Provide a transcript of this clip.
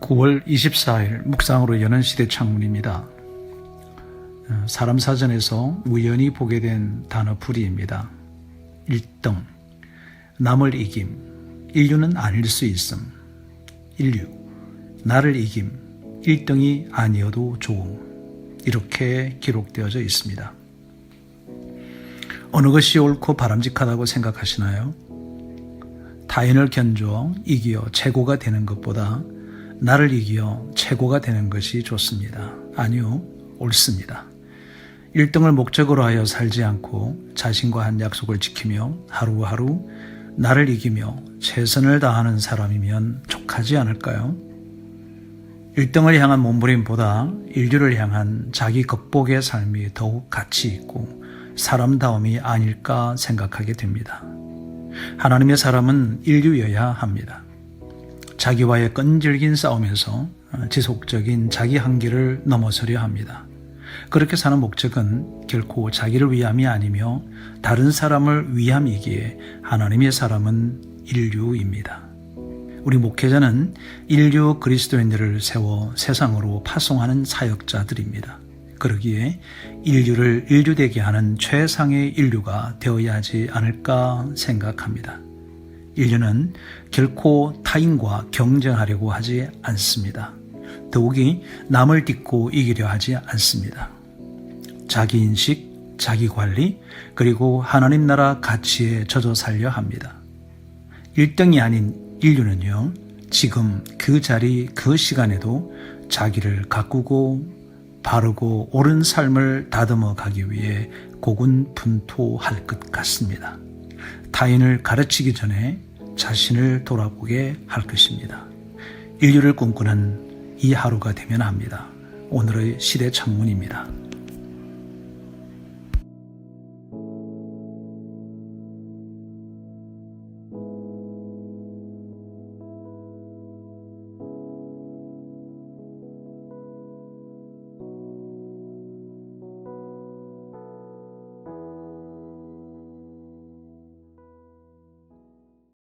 9월 24일 묵상으로 여는 시대 창문입니다. 어, 사람 사전에서 우연히 보게 된 단어 풀이입니다. 1등 남을 이김 인류는 아닐 수 있음 인류 나를 이김 1등이 아니어도 좋음 이렇게 기록되어져 있습니다. 어느 것이 옳고 바람직하다고 생각하시나요? 타인을 견주어 이기어 최고가 되는 것보다 나를 이기어 최고가 되는 것이 좋습니다. 아니요, 옳습니다. 1등을 목적으로 하여 살지 않고 자신과 한 약속을 지키며 하루하루 나를 이기며 최선을 다하는 사람이면 족하지 않을까요? 1등을 향한 몸부림보다 인류를 향한 자기 극복의 삶이 더욱 가치 있고 사람다움이 아닐까 생각하게 됩니다. 하나님의 사람은 인류여야 합니다. 자기와의 끈질긴 싸움에서 지속적인 자기 한계를 넘어서려 합니다. 그렇게 사는 목적은 결코 자기를 위함이 아니며 다른 사람을 위함이기에 하나님의 사람은 인류입니다. 우리 목회자는 인류 그리스도인들을 세워 세상으로 파송하는 사역자들입니다. 그러기에 인류를 인류되게 하는 최상의 인류가 되어야 하지 않을까 생각합니다. 인류는 결코 타인과 경쟁하려고 하지 않습니다. 더욱이 남을 딛고 이기려 하지 않습니다. 자기 인식, 자기 관리, 그리고 하나님 나라 가치에 젖어 살려 합니다. 1등이 아닌 인류는요, 지금 그 자리, 그 시간에도 자기를 가꾸고 바르고 옳은 삶을 다듬어 가기 위해 고군분투할 것 같습니다. 타인을 가르치기 전에 자신을 돌아보게 할 것입니다. 인류를 꿈꾸는 이 하루가 되면 합니다. 오늘의 시대 창문입니다.